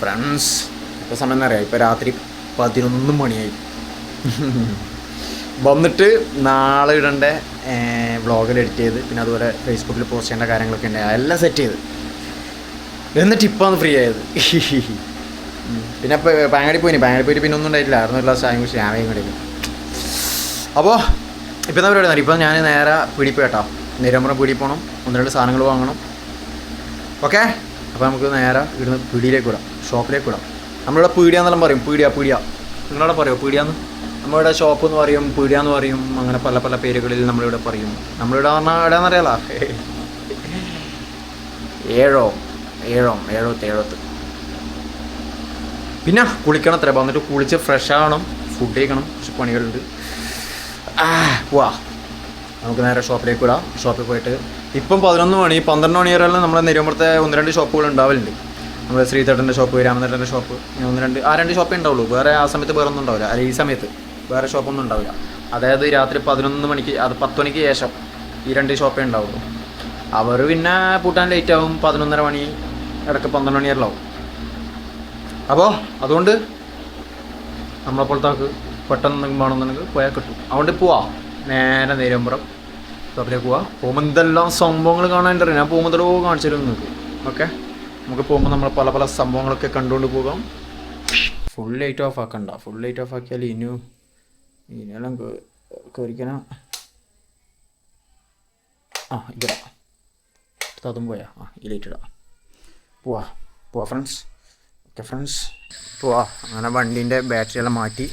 Friends. ഇപ്പോൾ സമയം എന്നറിയാം? ഇപ്പോൾ രാത്രി പതിനൊന്ന് മണിയായി. വന്നിട്ട് നാളെ ഇടേണ്ട വ്ളോഗിൽ എഡിറ്റ് ചെയ്ത് പിന്നെ അതുപോലെ ഫേസ്ബുക്കിൽ പോസ്റ്റ് ചെയ്യേണ്ട കാര്യങ്ങളൊക്കെ ഉണ്ട്. എല്ലാം സെറ്റ് ചെയ്ത്. എന്നിട്ട് ഇപ്പോൾ ഫ്രീ ആയത്. പിന്നെ ഇപ്പോൾ പാങ്ങാടി പോയിന്. പാങ്ങാടി പോയിട്ട് പിന്നെ ഒന്നും ഉണ്ടായിട്ടില്ല. ആയിരുന്നു ഗ്ലാസ് കുടിച്ച് ഞാൻ വേഗം കിടക്കും അപ്പോൾ ഇപ്പോൾ എന്താ പറയുക ഇപ്പം ഞാൻ നേരെ പീടിപ്പോയി കേട്ടോ. നിരമ്പുറം പീടി പോകണം ഒന്ന് രണ്ട് സാധനങ്ങൾ വാങ്ങണം. ഓക്കെ? അപ്പോൾ നമുക്ക് നേരെ ഇവിടുന്ന് പീടിയിലേക്ക് വിടാം. ഷോപ്പിലേക്ക് വിടാം. നമ്മളിവിടെ പീടിയാന്നെല്ലാം പറയും. പീടിയ പീടിയ നിങ്ങളവിടെ പറയുമോ പീടിയാന്ന് നമ്മളിവിടെ ഷോപ്പ് എന്ന് പറയും പീടിയ എന്ന് പറയും അങ്ങനെ പല പല പേരുകളിൽ നമ്മളിവിടെ പറയും. നമ്മളിവിടെ പറഞ്ഞാൽ ഇവിടെ അറിയാലോ? ഏഴോ ഏഴോ ഏഴോത്ത് ഏഴോത്ത്. പിന്നെ കുളിക്കണം അത്ര വന്നിട്ട് കുളിച്ച് ഫ്രഷ് ആവണം ഫുഡ് കഴിക്കണം കുറച്ച് പണികളുണ്ട്. പോവാ. നമുക്ക് നേരെ ഷോപ്പിലേക്ക് വിടാം. ഷോപ്പിൽ പോയിട്ട് ഇപ്പം പതിനൊന്ന് മണി പന്ത്രണ്ട് മണി വരെയെല്ലാം നമ്മുടെ നെരുമ്പുറത്തെ ഒന്ന് രണ്ട് ഷോപ്പുകൾ ഉണ്ടാവലുണ്ട്. നമ്മുടെ ശ്രീതേട്ടന്റെ ഷോപ്പ് രാമനേട്ടന്റെ ഷോപ്പ് ഒന്ന് രണ്ട് ആ രണ്ട് ഷോപ്പേ ഉണ്ടാവുള്ളൂ. വേറെ ആ സമയത്ത് വേറെ ഒന്നും ഉണ്ടാവില്ല. അല്ലെങ്കിൽ ഈ സമയത്ത് വേറെ ഷോപ്പൊന്നും ഉണ്ടാവില്ല. അതായത് രാത്രി പതിനൊന്ന് മണിക്ക് അത് പത്ത് മണിക്ക് ശേഷം ഈ രണ്ട് ഷോപ്പേ ഉണ്ടാവുള്ളൂ. അവർ പിന്നെ പൂട്ടാൻ ലേറ്റ് ആവും. പതിനൊന്നര മണി ഇടയ്ക്ക് പന്ത്രണ്ട് മണി വരെയാവും അപ്പോൾ അതുകൊണ്ട് നമ്മളെപ്പോഴത്തേക്ക് പെട്ടെന്ന് വേണമെന്നുണ്ടെങ്കിൽ പോയാൽ കിട്ടും. അതുകൊണ്ട് പോവാം. നേരെ നേരമ്പുറം ഷോപ്പിലേക്ക് പോവാ. പോകുമ്പോൾ എന്തെല്ലാം സംഭവങ്ങൾ അറിയാം? ഞാൻ പോകുമ്പോൾ എന്തോ കാണിച്ചു തരും നിങ്ങൾക്ക്. ഓക്കെ? നമുക്ക് പോകുമ്പോൾ നമ്മൾ പല പല സംഭവങ്ങളൊക്കെ കണ്ടുകൊണ്ട് പോകാം. ഫുൾ ലൈറ്റ് ഓഫ് ആക്കണ്ട. ഫുൾ ലൈറ്റ് ഓഫ് ആക്കിയാൽ ഇനിയും ഇനിയെല്ലാം കയറിക്കണ ആ ഇടാ അതും പോയാ. ആ ഈ ലൈറ്റ് ഇടാം. പോവാ. പോവാ ഫ്രണ്ട്സ് ഓക്കെ ഫ്രണ്ട്സ് പോവാ. അങ്ങനെ വണ്ടീന്റെ ബാറ്ററി എല്ലാം മാറ്റി.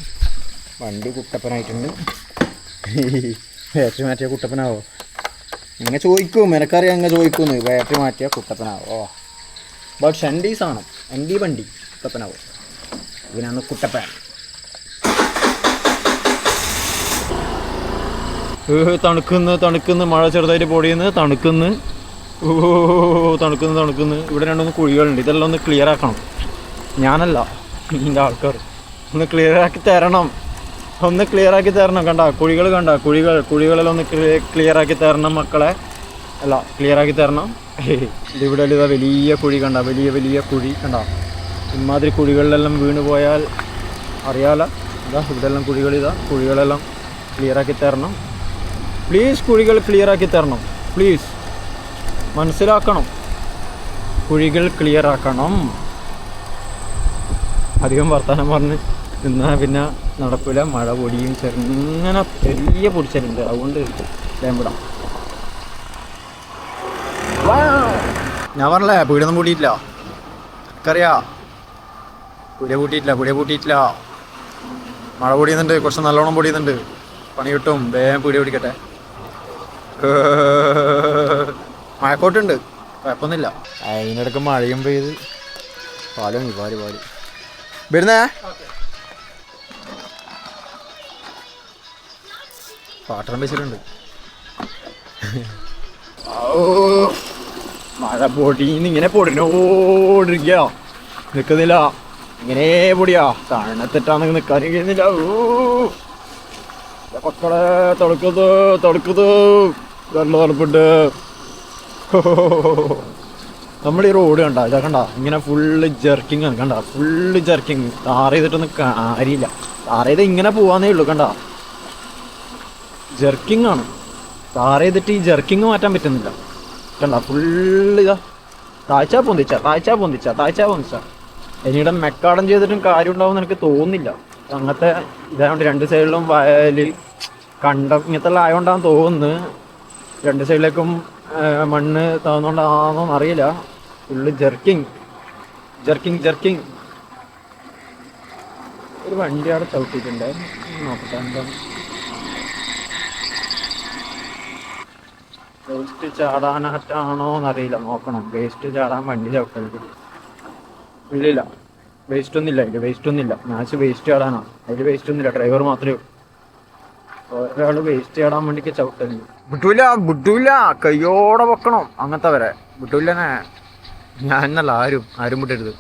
വണ്ടി കുട്ടപ്പനായിട്ടുണ്ട്. ബാറ്ററി മാറ്റിയ കുട്ടപ്പനാവോ? ഇങ്ങനെ ചോദിക്കും. എനക്കറിയാം അങ്ങനെ ചോദിക്കുന്നു ബാറ്ററി മാറ്റിയ കുട്ടപ്പനാവോ. ബട്ട് ഷണ്ടി ആണ് എന്റെ വണ്ടി കുട്ടപ്പനാവോ. ഇതിനാണ് കുട്ടപ്പൻ. തണുക്കുന്നു തണുക്കുന്നു. മഴ ചെറുതായിട്ട് പൊടിയുന്നു. തണുക്കുന്നു. ഓ തണുക്കുന്നു തണുക്കുന്നു. ഇവിടെ രണ്ടൊന്ന് കുഴികളുണ്ട്. ഇതെല്ലാം ഒന്ന് ക്ലിയർ ആക്കണം. ഞാനല്ല ഇതിന്റെ ആൾക്കാർ ഒന്ന് ക്ലിയർ ആക്കി തരണം. ഒന്ന് ക്ലിയർ ആക്കി തരണം കണ്ട കുഴികൾ കണ്ട കുഴികൾ കുഴികളിൽ ഒന്ന് ക്ലിയർ ആക്കി തരണം മക്കളെ. അല്ല ക്ലിയർ ആക്കി തരണം. ഇതിവിടെ ഇതാ വലിയ കുഴി കണ്ട വലിയ വലിയ കുഴി കണ്ട. ഇമാതിരി കുഴികളിലെല്ലാം വീണ് പോയാൽ അറിയാലോ. ഇതാ ഇവിടെ എല്ലാം കുഴികൾ ഇതാ കുഴികളെല്ലാം ക്ലിയർ ആക്കി തരണം. പ്ലീസ് കുഴികൾ ക്ലിയർ ആക്കി തരണം. പ്ലീസ് മനസ്സിലാക്കണം. കുഴികൾ ക്ലിയർ ആക്കണം. അധികം വർത്തമാനം പറഞ്ഞ് നിന്നാൽ പിന്നെ നടക്കില്ല മഴ പൊടിയും ചെറുങ്ങനെ വലിയ പൊടിച്ചലുണ്ട്. അതുകൊണ്ട് വിടാം. ഞാൻ പറഞ്ഞേ പീടിയൊന്നും കൂട്ടിയിട്ടില്ല. എനിക്കറിയാ. പുഴ പൂട്ടിയിട്ടില്ല പുഴ പൂട്ടിയിട്ടില്ല മഴ പൊടിയുന്നുണ്ട് കുറച്ച് നല്ലോണം പൊടിയുന്നുണ്ട്. പണി കിട്ടും വേഗം പീടിയ പിടിക്കട്ടെ. മഴക്കോട്ടുണ്ട് കുഴപ്പമൊന്നുമില്ല. അതിനിടക്ക് മഴയും പെയ്ത് പാലും പാൽ പാൽ വരുന്നേ? പാട്ടം വെച്ചിട്ടുണ്ട്. മഴ പൊടിന്ന് ഇങ്ങനെ പൊടിനോടിരിക്കുക നിൽക്കുന്നില്ല ഇങ്ങനെ പൊടിയാ. തണുത്തിട്ടാണെങ്കിൽ നിൽക്കാൻ കഴിയുന്നില്ല മക്കളെ തണുക്കുന്നു തണുക്കുന്നു നല്ല തണുപ്പുണ്ട്. നമ്മൾ ഈ റോഡ് കണ്ട ഇതാ കണ്ട. ഇങ്ങനെ ഫുള്ള് ജെർക്കിങ് ആണ്. കണ്ട? ഫുള്ള് ജെർക്കിങ് താറ ചെയ്തിട്ടൊന്നും കാര്യമില്ല. താറ ചെയ്ത് ഇങ്ങനെ പോവാന്നേ ഉള്ളൂ കണ്ട? ജെർക്കിങ് ആണ്. താറ ചെയ്തിട്ട് ഈ ജർക്കിംഗ് മാറ്റാൻ പറ്റുന്നില്ല. കണ്ട ഫുള്ള് ഇതാ. താഴ്ച പൊന്തിച്ച താഴ്ച പൊന്തിച്ച താഴ്ച പൊന്തിച്ച. ഇനിയുടെ മെക്കാടം ചെയ്തിട്ടും കാര്യം ഉണ്ടാവും എനിക്ക് തോന്നുന്നില്ല. അങ്ങനത്തെ ഇതായതുകൊണ്ട് രണ്ട് സൈഡിലും വയൽ കണ്ടം ഇങ്ങനത്തെ ആയതുകൊണ്ടാന്ന് തോന്നുന്നു. രണ്ട് സൈഡിലേക്കും മണ്ണ് താന്നുകൊണ്ടാണോ അറിയില്ല. ഫുള്ള് ജെർക്കിങ് ജെർക്കിങ് ജെർക്കിങ് ഒരു വണ്ടി അവിടെ ചവിട്ടിയിട്ടുണ്ട്. നോക്കട്ടെ എന്താ. വേസ്റ്റ് ചാടാനായിട്ടാണോ എന്നറിയില്ല. നോക്കണം. വേസ്റ്റ് ചാടാൻ വണ്ടി ചവിട്ടരുത്. ഇല്ലില്ല. വേസ്റ്റ് ഒന്നുമില്ല. അതിൽ വേസ്റ്റ് ഒന്നുമില്ല. മാച്ച് വേസ്റ്റ് ചാടാനാണ് അതിൽ വേസ്റ്റ് ഒന്നുമില്ല. ഡ്രൈവർ മാത്രമേ ഒരാൾ വേസ്റ്റ് ചാടാൻ വേണ്ടിക്ക് ചവിട്ടലില്ല വിട്ടൂല വിട്ടൂല. കയ്യോടെ വെക്കണം. അങ്ങനത്തെ വരെ വിട്ടൂലനെ ഞാൻ എന്നല്ല ആരും ആരും വിട്ടരുത്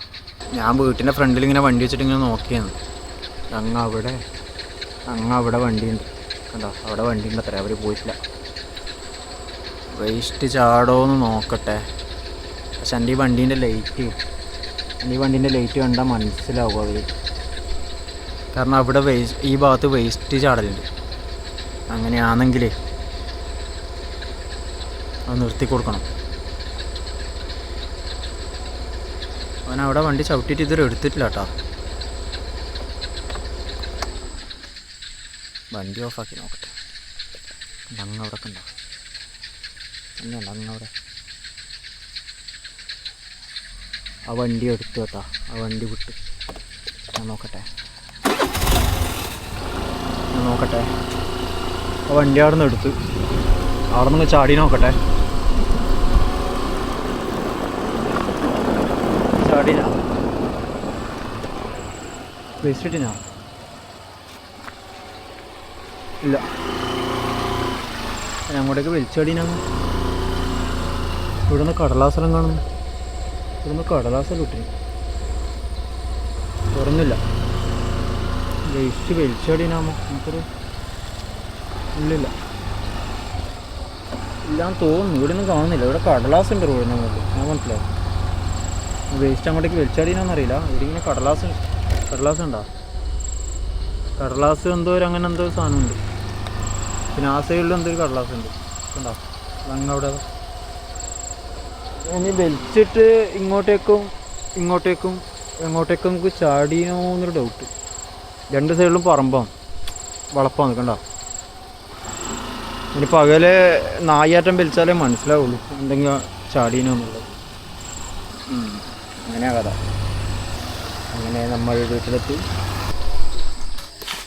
ഞാൻ വീട്ടിന്റെ ഫ്രണ്ടിൽ ഇങ്ങനെ വണ്ടി വെച്ചിട്ട് ഇങ്ങനെ നോക്കിയാണ്. അങ്ങ് അവിടെ അങ്ങ് അവിടെ വണ്ടിയുണ്ട്. കണ്ടോ? അവിടെ വണ്ടി ഉണ്ട് അത്ര. അവർ പോയിട്ടില്ല. വേസ്റ്റ് ചാടോന്ന് നോക്കട്ടെ. പക്ഷെ എന്റെ ഈ വണ്ടീന്റെ ലൈറ്റ് എന്റെ ഈ വണ്ടീന്റെ ലൈറ്റ് കണ്ടാൽ മനസ്സിലാവും അവർ കാരണം അവിടെ വേസ്റ്റ് ഈ ഭാഗത്ത് വേസ്റ്റ് ചാടലുണ്ട്. അങ്ങനെയാണെങ്കിലേ അത് നിർത്തി കൊടുക്കണം. അവൻ അവിടെ വണ്ടി ചവിട്ടിയിട്ട് ഇതുവരെ എടുത്തിട്ടില്ല കേട്ടോ. വണ്ടി ഓഫാക്കി നോക്കട്ടെ. അങ്ങനെ അവിടെ ഒക്കെ ഉണ്ടോ അങ്ങ് അങ്ങ് അവിടെ. ആ വണ്ടി എടുത്തു കേട്ടോ. ആ വണ്ടി വിട്ട്. ഞാൻ നോക്കട്ടെ. ഞാൻ നോക്കട്ടെ. ആ വണ്ടി അവിടെ നിന്ന് എടുത്ത്. അവിടെ നിന്ന് ചാടി നോക്കട്ടെ. ചാടിനാ ഇല്ല. ഞാൻ അങ്ങോട്ടേക്ക് വലിച്ചടിനാന്ന് ഇവിടുന്ന് കടലാസലം കാണുന്നു. ഇവിടുന്ന് കടലാസൽ കിട്ടി. തുറന്നില്ല. ജയിച്ച് വലിച്ചടിനാമോ നമുക്കൊരു ഇല്ലില്ല ഇല്ലാന്ന് തോന്നുന്നു. ഇവിടെ ഒന്നും കാണുന്നില്ല. ഇവിടെ കടലാസ് ഉണ്ട് റോഡിന് മുകളിൽ. ഞാൻ മനസ്സിലാവും വേസ്റ്റ് അങ്ങോട്ടേക്ക് വലിച്ചടിനാന്നറിയില്ല ഇവിടെ ഇങ്ങനെ കടലാസ് കടലാസ് ഉണ്ടോ? കടലാസ് എന്തോ ഒരു അങ്ങനെ എന്തോ സാധനമുണ്ട്. പിന്നെ ആ സൈഡിൽ എന്തോ ഒരു കടലാസ് ഉണ്ട് ഉണ്ടോ അങ്ങവിടെ ഇനി വലിച്ചിട്ട് ഇങ്ങോട്ടേക്കും ഇങ്ങോട്ടേക്കും എങ്ങോട്ടേക്കും നമുക്ക് ചാടിയോ എന്നൊരു ഡൗട്ട് രണ്ട് സൈഡിലും പറമ്പാണ് വളപ്പാണ് നിൽക്കണ്ട ഇനി പകൽ നായാറ്റം വലിച്ചാലേ മനസ്സിലാവുള്ളൂ എന്തെങ്കിലും ചാടീനോ എന്നുള്ളത് ഉം. അങ്ങനെയാ കഥ. അങ്ങനെ നമ്മൾ വീട്ടിലെത്തി.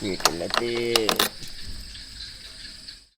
വീട്ടിലെത്തി.